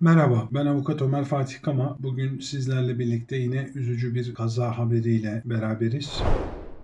Merhaba, ben avukat Ömer Fatih Kama. Bugün sizlerle birlikte yine üzücü bir kaza haberiyle beraberiz.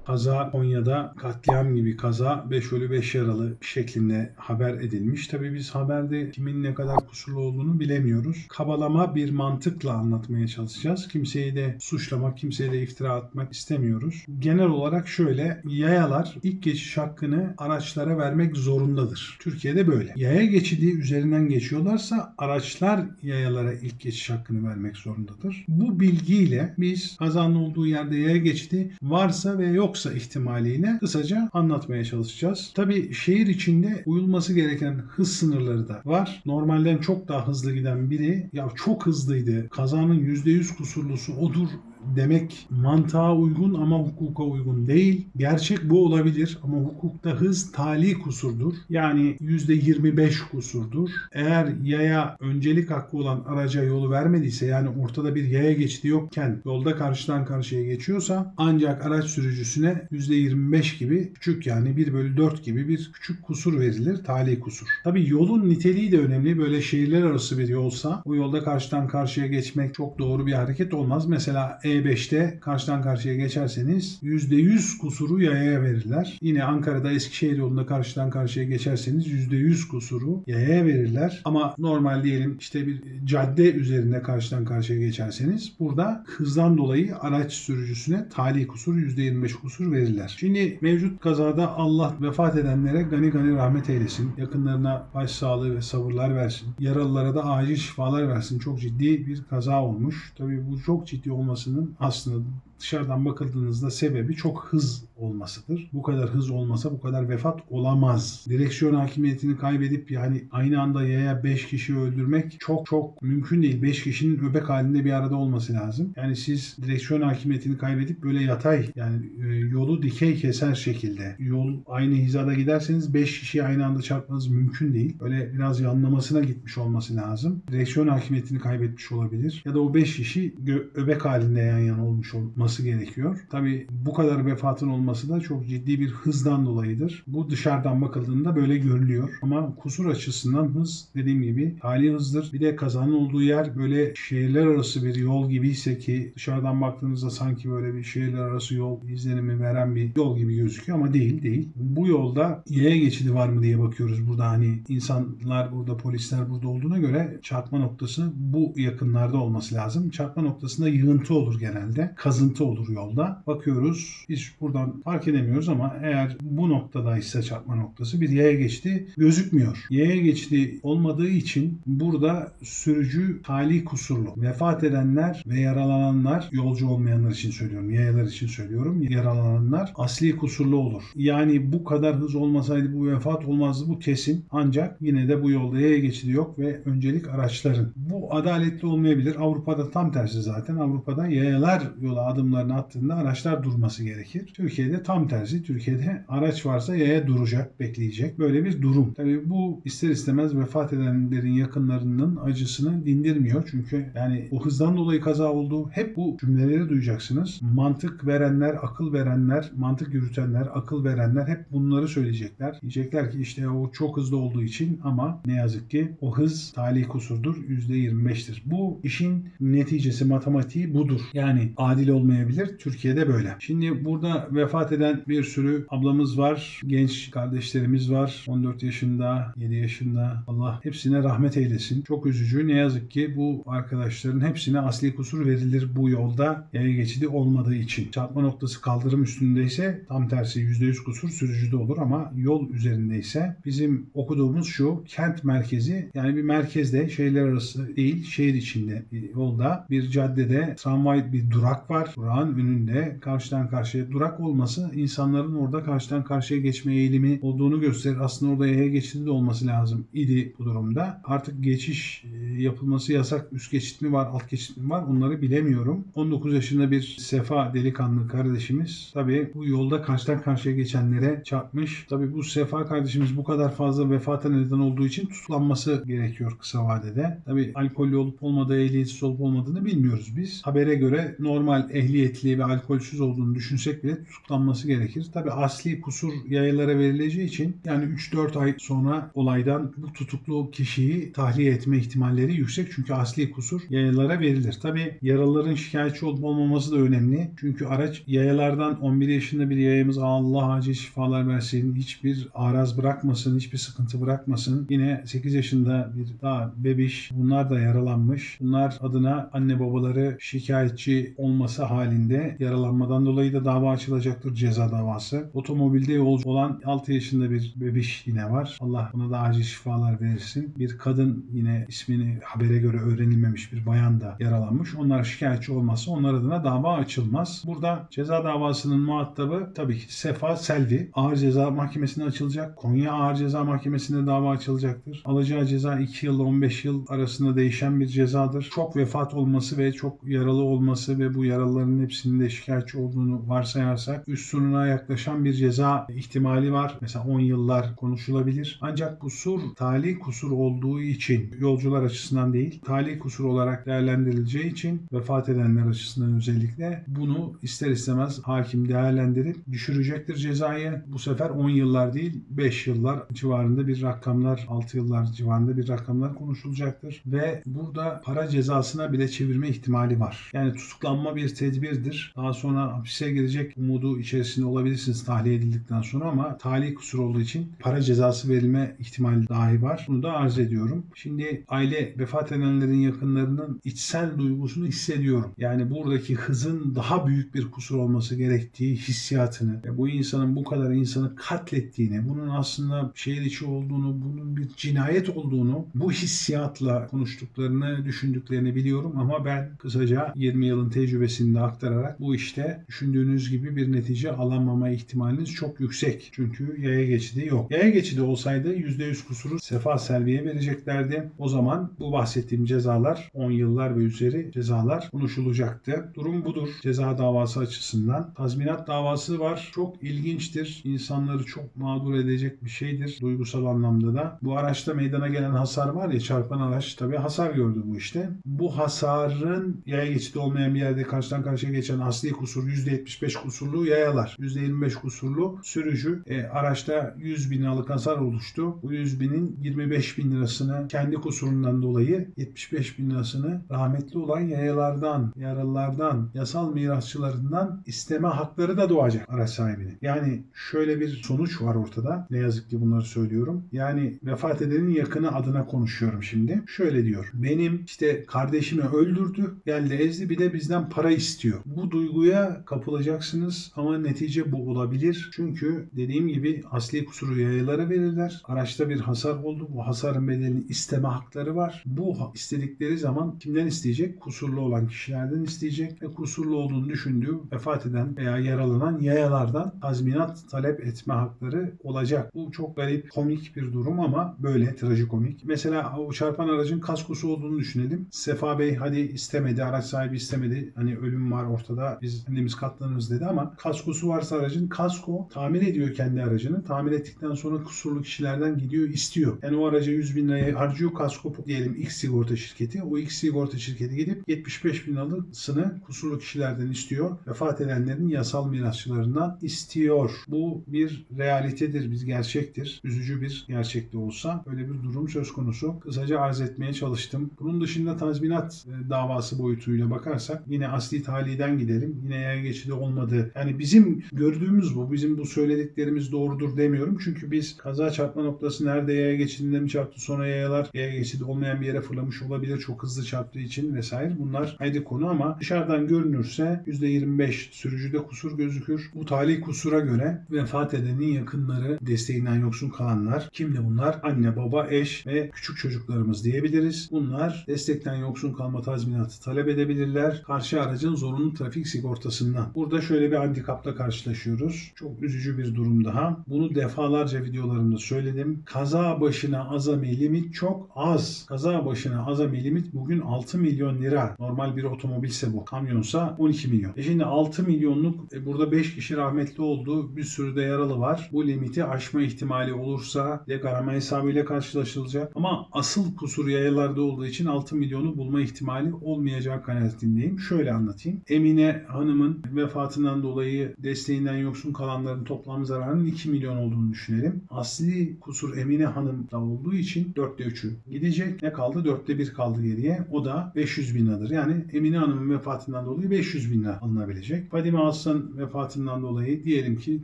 Kaza Konya'da katliam gibi kaza 5 ölü 5 yaralı şeklinde haber edilmiş. Tabii biz haberde kimin ne kadar kusurlu olduğunu bilemiyoruz. Kabalama bir mantıkla anlatmaya çalışacağız. Kimseyi de suçlamak, kimseye de iftira atmak istemiyoruz. Genel olarak şöyle, yayalar ilk geçiş hakkını araçlara vermek zorundadır. Türkiye'de böyle. Yaya geçidi üzerinden geçiyorlarsa araçlar yayalara ilk geçiş hakkını vermek zorundadır. Bu bilgiyle biz kazanın olduğu yerde yaya geçidi varsa ve yoksa ihtimaliyle kısaca anlatmaya çalışacağız. Tabii şehir içinde uyulması gereken hız sınırları da var. Normalden çok daha hızlı giden biri ya çok hızlıydı. Kazanın %100 kusurlusu odur demek mantığa uygun ama hukuka uygun değil. Gerçek bu olabilir ama hukukta hız tali kusurdur. Yani %25 kusurdur. Eğer yaya öncelik hakkı olan araca yolu vermediyse yani ortada bir yaya geçidi yokken yolda karşıdan karşıya geçiyorsa ancak araç sürücüsüne %25 gibi küçük yani 1 bölü 4 gibi bir küçük kusur verilir. Tali kusur. Tabi yolun niteliği de önemli. Böyle şehirler arası bir yolsa o yolda karşıdan karşıya geçmek çok doğru bir hareket olmaz. Mesela E5'te karşıdan karşıya geçerseniz %100 kusuru yayaya verirler. Yine Ankara'da Eskişehir yolunda karşıdan karşıya geçerseniz %100 kusuru yayaya verirler. Ama normal diyelim işte bir cadde üzerinde karşıdan karşıya geçerseniz burada hızdan dolayı araç sürücüsüne tali kusur %25 kusur verirler. Şimdi mevcut kazada Allah vefat edenlere gani gani rahmet eylesin. Yakınlarına başsağlığı ve sabırlar versin. Yaralılara da acil şifalar versin. Çok ciddi bir kaza olmuş. Tabii bu çok ciddi olmasının aslında dışarıdan bakıldığınızda sebebi çok hız olmasıdır. Bu kadar hız olmasa bu kadar vefat olamaz. Direksiyon hakimiyetini kaybedip yani aynı anda yaya 5 kişi öldürmek çok çok mümkün değil. 5 kişinin öbek halinde bir arada olması lazım. Yani siz direksiyon hakimiyetini kaybedip böyle yatay yani e, yolu dikey keser şekilde yol aynı hizada giderseniz 5 kişiyi aynı anda çarpmanız mümkün değil. Böyle biraz yanlamasına gitmiş olması lazım. Direksiyon hakimiyetini kaybetmiş olabilir. Ya da o 5 kişi öbek halinde yan yana olmuş olması gerekiyor. Tabi bu kadar vefatın olması da çok ciddi bir hızdan dolayıdır. Bu dışarıdan bakıldığında böyle görülüyor. Ama kusur açısından hız dediğim gibi hali hızdır. Bir de kazanın olduğu yer böyle şehirler arası bir yol gibiyse ki dışarıdan baktığınızda sanki böyle bir şehirler arası yol izlenimi veren bir yol gibi gözüküyor ama değil değil. Bu yolda yaya geçidi var mı diye bakıyoruz burada hani insanlar burada polisler burada olduğuna göre çarpma noktası bu yakınlarda olması lazım. Çarpma noktasında yığıntı olur genelde. Kazıntı olur yolda. Bakıyoruz biz buradan fark edemiyoruz ama eğer bu noktadaysa çarpma noktası bir yaya geçidi gözükmüyor. Yaya geçidi olmadığı için burada sürücü tali kusurlu. Vefat edenler ve yaralananlar yolcu olmayanlar için söylüyorum. Yayalar için söylüyorum. Yaralananlar asli kusurlu olur. Yani bu kadar hız olmasaydı bu vefat olmazdı bu kesin. Ancak yine de bu yolda yaya geçidi yok ve öncelik araçların. Bu adaletli olmayabilir. Avrupa'da tam tersi zaten. Avrupa'da yayalar yola adımlarını attığında araçlar durması gerekir. Türkiye'de tam tersi. Türkiye'de araç varsa yaya duracak, bekleyecek. Böyle bir durum. Tabii bu ister istemez vefat edenlerin yakınlarının acısını dindirmiyor. Çünkü yani o hızdan dolayı kaza oldu. Hep bu cümleleri duyacaksınız. Mantık verenler, akıl verenler, mantık yürütenler, akıl verenler hep bunları söyleyecekler. Diyecekler ki işte o çok hızlı olduğu için ama ne yazık ki o hız tali kusurdur. %25'tir. Bu işin neticesi matematiği budur. Yani adil olmayabilir. Türkiye'de böyle. Şimdi burada vefat eden bir sürü ablamız var. Genç kardeşlerimiz var. 14 yaşında, 7 yaşında. Allah hepsine rahmet eylesin. Çok üzücü. Ne yazık ki bu arkadaşların hepsine asli kusur verilir bu yolda yaya geçidi olmadığı için. Çarpma noktası kaldırım üstündeyse tam tersi %100 kusur sürücüde olur ama yol üzerindeyse bizim okuduğumuz şu kent merkezi yani bir merkezde şehirler arası değil şehir içinde bir yolda bir caddede tramvay bir durak var. Durağın önünde karşıdan karşıya durak olması insanların orada karşıdan karşıya geçme eğilimi olduğunu gösterir. Aslında orada yaya geçidi de olması lazım idi bu durumda. Artık geçiş e, yapılması yasak. Üst geçit mi var, alt geçit mi var onları bilemiyorum. 19 yaşında bir sefa delikanlı kardeşimiz tabii bu yolda karşıdan karşıya geçenlere çarpmış. Tabii bu sefa kardeşimiz bu kadar fazla vefata neden olduğu için tutuklanması gerekiyor kısa vadede. Tabii alkollü olup olmadığı, ehliyetsiz olup olmadığını bilmiyoruz biz. Habere göre normal ehli ehliyetli ve alkolsüz olduğunu düşünsek bile tutuklanması gerekir. Tabi asli kusur yayalara verileceği için yani 3-4 ay sonra olaydan bu tutuklu kişiyi tahliye etme ihtimalleri yüksek. Çünkü asli kusur yayalara verilir. Tabi yaralıların şikayetçi olup olmaması da önemli. Çünkü araç yayalardan 11 yaşında bir yayamız Allah acil şifalar versin. Hiçbir araz bırakmasın, hiçbir sıkıntı bırakmasın. Yine 8 yaşında bir daha bebiş. Bunlar da yaralanmış. Bunlar adına anne babaları şikayetçi olması halinde yaralanmadan dolayı da dava açılacaktır ceza davası. Otomobilde yolcu olan 6 yaşında bir bebiş yine var. Allah buna da acil şifalar versin. Bir kadın yine ismini habere göre öğrenilmemiş bir bayan da yaralanmış. Onlar şikayetçi olmazsa onlar adına dava açılmaz. Burada ceza davasının muhatabı tabii ki Sefa Selvi. Ağır Ceza Mahkemesi'ne açılacak. Konya Ağır Ceza Mahkemesi'nde dava açılacaktır. Alacağı ceza 2 yıl 15 yıl arasında değişen bir cezadır. Çok vefat olması ve çok yaralı olması ve bu yaralıların hepsinin de şikayetçi olduğunu varsayarsak üst sınırına yaklaşan bir ceza ihtimali var. Mesela 10 yıllar konuşulabilir. Ancak kusur tali kusur olduğu için yolcular açısından değil tali kusur olarak değerlendirileceği için vefat edenler açısından özellikle bunu ister istemez hakim değerlendirip düşürecektir cezayı. Bu sefer 10 yıllar değil 5 yıllar civarında bir rakamlar 6 yıllar civarında bir rakamlar konuşulacaktır ve burada para cezasına bile çevirme ihtimali var. Yani tutuklanma bir tedbirdir. Daha sonra hapise girecek umudu içerisinde olabilirsiniz tahliye edildikten sonra ama tali kusur olduğu için para cezası verilme ihtimali dahi var. Bunu da arz ediyorum. Şimdi aile vefat edenlerin yakınlarının içsel duygusunu hissediyorum. Yani buradaki hızın daha büyük bir kusur olması gerektiği hissiyatını bu insanın bu kadar insanı katlettiğini, bunun aslında şehir içi olduğunu, bunun bir cinayet olduğunu bu hissiyatla konuştuklarını, düşündüklerini biliyorum ama ben kısaca 20 yılın tecrübesini de aktararak bu işte düşündüğünüz gibi bir netice alamama ihtimaliniz çok yüksek. Çünkü yaya geçidi yok. Yaya geçidi olsaydı %100 kusuru Sefa Selvi'ye vereceklerdi. O zaman bu bahsettiğim cezalar 10 yıllar ve üzeri cezalar konuşulacaktı. Durum budur ceza davası açısından. Tazminat davası var. Çok ilginçtir. İnsanları çok mağdur edecek bir şeydir duygusal anlamda da. Bu araçta meydana gelen hasar var ya çarpan araç tabii hasar gördü bu işte. Bu hasarın yaya geçidi olmayan bir yerde karşıdan karşıya geçen asli kusur %75 kusurlu yayalar. %25 kusurlu sürücü. E, araçta 100 bin liralık hasar oluştu. Bu 100 binin 25 bin lirasını kendi kusurundan dolayı 75 bin lirasını rahmetli olan yayalardan, yaralılardan, yasal mirasçılarından isteme hakları da doğacak araç sahibinin. Yani şöyle bir sonuç var ortada. Ne yazık ki bunları söylüyorum. Yani vefat edenin yakını adına konuşuyorum şimdi. Şöyle diyor. Benim işte kardeşimi öldürdü, geldi ezdi bir de bizden para istiyor. Bu duyguya kapılacaksınız ama netice bu olabilir. Çünkü dediğim gibi asli kusuru yayalara verirler. Araçta bir hasar oldu. Bu hasarın bedelini isteme hakları var. Bu istedikleri zaman kimden isteyecek? Kusurlu olan kişilerden isteyecek ve kusurlu olduğunu düşündüğü vefat eden veya yaralanan yayalardan tazminat talep etme hakları olacak. Bu çok garip, komik bir durum ama böyle trajikomik. Mesela o çarpan aracın kaskosu olduğunu düşünelim. Sefa Bey hadi istemedi, araç sahibi istemedi. Hani ölüm var ortada biz kendimiz katlanırız dedi ama kaskosu varsa aracın kasko tamir ediyor kendi aracını. Tamir ettikten sonra kusurlu kişilerden gidiyor istiyor. Yani o araca 100 bin liraya harcıyor kasko diyelim X sigorta şirketi. O X sigorta şirketi gidip 75 bin lirasını kusurlu kişilerden istiyor. Vefat edenlerin yasal mirasçılarından istiyor. Bu bir realitedir, bir gerçektir. Üzücü bir gerçek de olsa öyle bir durum söz konusu. Kısaca arz etmeye çalıştım. Bunun dışında tazminat e, davası boyutuyla bakarsak yine asli taliden gidelim. Yine yaya geçidi olmadı. Yani bizim gördüğümüz bu. Bizim bu söylediklerimiz doğrudur demiyorum. Çünkü biz kaza çarpma noktası nerede yaya geçidinde mi çarptı sonra yayalar yaya geçidi olmayan bir yere fırlamış olabilir. Çok hızlı çarptığı için vesaire. Bunlar ayrı konu ama dışarıdan görünürse %25 sürücüde kusur gözükür. Bu talih kusura göre vefat edenin yakınları desteğinden yoksun kalanlar kimdi bunlar? Anne, baba, eş ve küçük çocuklarımız diyebiliriz. Bunlar destekten yoksun kalma tazminatı talep edebilirler. Karşı aracın zorunlu trafik sigortasından. Burada şöyle bir handikapla karşılaşıyoruz. Çok üzücü bir durum daha. Bunu defalarca videolarımda söyledim. Kaza başına azami limit çok az. Kaza başına azami limit bugün 6 milyon lira. Normal bir otomobilse bu. Kamyonsa 12 milyon. E şimdi 6 milyonluk e burada 5 kişi rahmetli oldu. Bir sürü de yaralı var. Bu limiti aşma ihtimali olursa ya garama hesabıyla karşılaşılacak. Ama asıl kusur yayalarda olduğu için 6 milyonu bulma ihtimali olmayacağı kanaatindeyim. Şöyle anlatayım. Emine Hanım'ın vefatından dolayı desteğinden yoksun kalanların toplam zararının 2 milyon olduğunu düşünelim. Asli kusur Emine Hanım'da olduğu için 4'te 3'ü gidecek. Ne kaldı? 4'te 1 kaldı geriye. O da 500 bin liradır. Yani Emine Hanım'ın vefatından dolayı 500 bin lira alınabilecek. Fadime Aslan vefatından dolayı diyelim ki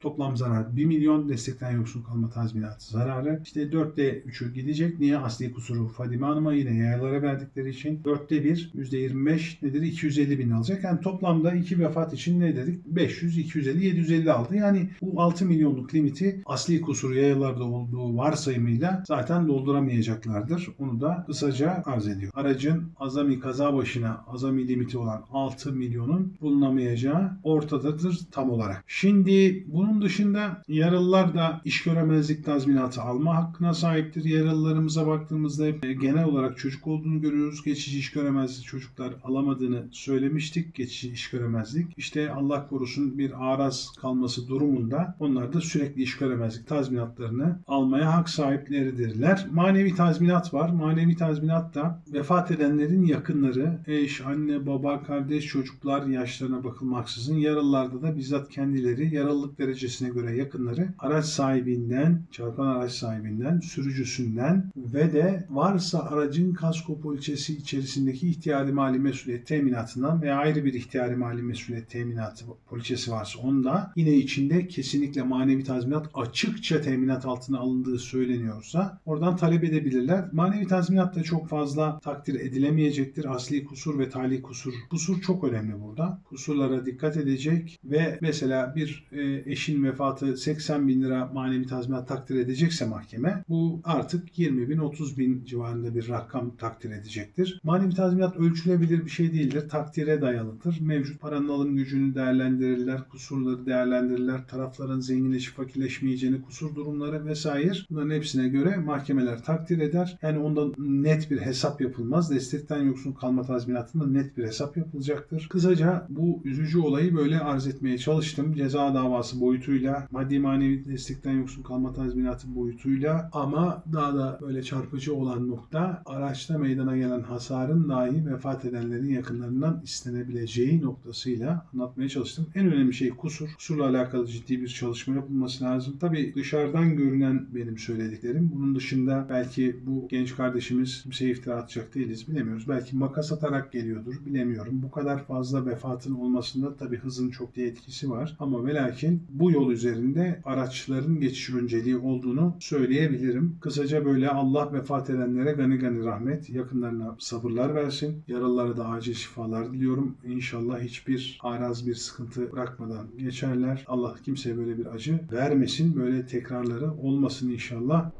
toplam zarar 1 milyon destekten yoksun kalma tazminatı zararı. İşte 4'te 3'ü gidecek. Niye? Asli kusuru Fadime Hanım'a yine yayalara verdikleri için 4'te 1 %25 nedir? 250 bin alacak. Yani toplamda iki vefat için ne dedik? 500, 250, 750 aldı. Yani bu 6 milyonluk limiti asli kusuru yayalarda olduğu varsayımıyla zaten dolduramayacaklardır. Onu da kısaca arz ediyor. Aracın azami kaza başına azami limiti olan 6 milyonun bulunamayacağı ortadadır tam olarak. Şimdi bunun dışında yaralılar da iş göremezlik tazminatı alma hakkına sahiptir. Yaralılarımıza baktığımızda genel olarak çocuk olduğunu görüyoruz. Geçici iş göremezlik çocuklar alamadığını söylemiştik. Geçici iş göremezlik. İşte Allah korusun bir araz kalması durumunda onlar da sürekli iş göremezlik tazminatlarını almaya hak sahipleridirler. Manevi tazminat var. Manevi tazminat da vefat edenlerin yakınları, eş, anne, baba, kardeş, çocuklar yaşlarına bakılmaksızın yaralılarda da bizzat kendileri yaralılık derecesine göre yakınları araç sahibinden, çarpan araç sahibinden, sürücüsünden ve de varsa aracın kasko poliçesi içerisindeki ihtiyari mali mesuliyet teminatından veya ayrı bir ihtiyari mali mesuliyet teminatı poliçesi varsa onda yine içinde kesinlikle manevi tazminat açıkça teminat altına alındığı söyleniyorsa oradan talep edebilirler. Manevi tazminat da çok fazla takdir edilemeyecektir. Asli kusur ve tali kusur. Kusur çok önemli burada. Kusurlara dikkat edecek ve mesela bir e, eşin vefatı 80 bin lira manevi tazminat takdir edecekse mahkeme bu artık 20 bin 30 bin civarında bir rakam takdir edecektir. Manevi tazminat ölçülebilir bir şey değildir. Takdire dayalıdır. Mevcut paranın alım gücünü değerlendirirler, kusurları değerlendirirler, tarafların zenginleşip fakirleşmeyeceğini, kusur durumları vesaire bunların hepsine göre mahkemeler takdir eder. Yani onda net bir hesap yapılmaz. Destekten yoksun kalma tazminatında net bir hesap yapılacaktır. Kısaca bu üzücü olayı böyle arz etmeye çalıştım. Ceza davası boyutuyla, maddi manevi destekten yoksun kalma tazminatı boyutuyla ama daha da böyle çarpıcı olan nokta araçta meydana gelen hasarın dahi vefat edenlerin yakınlarından istenebileceği noktasıyla anlatmaya çalıştım. En önemli şey kusur. Kusurla alakalı ciddi bir çalışma yapılması lazım. Tabii dışarıdan görünen benim söylediklerim. Bunun dışında belki bu genç kardeşimiz kimseye iftira atacak değiliz bilemiyoruz. Belki makas atarak geliyordur bilemiyorum. Bu kadar fazla vefatın olmasında tabii hızın çok bir etkisi var. Ama ve lakin bu yol üzerinde araçların geçiş önceliği olduğunu söyleyebilirim. Kısaca böyle Allah vefat edenlere gani gani rahmet, yakınlarına sabırlar versin. Yaralılara da acil şifalar diliyorum. İnşallah hiçbir araz bir sıkıntı bırakmadan geçerler. Allah kimseye böyle bir acı vermesin. Böyle tekrarları olmasın inşallah.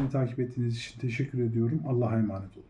Beni takip ettiğiniz için teşekkür ediyorum. Allah'a emanet olun.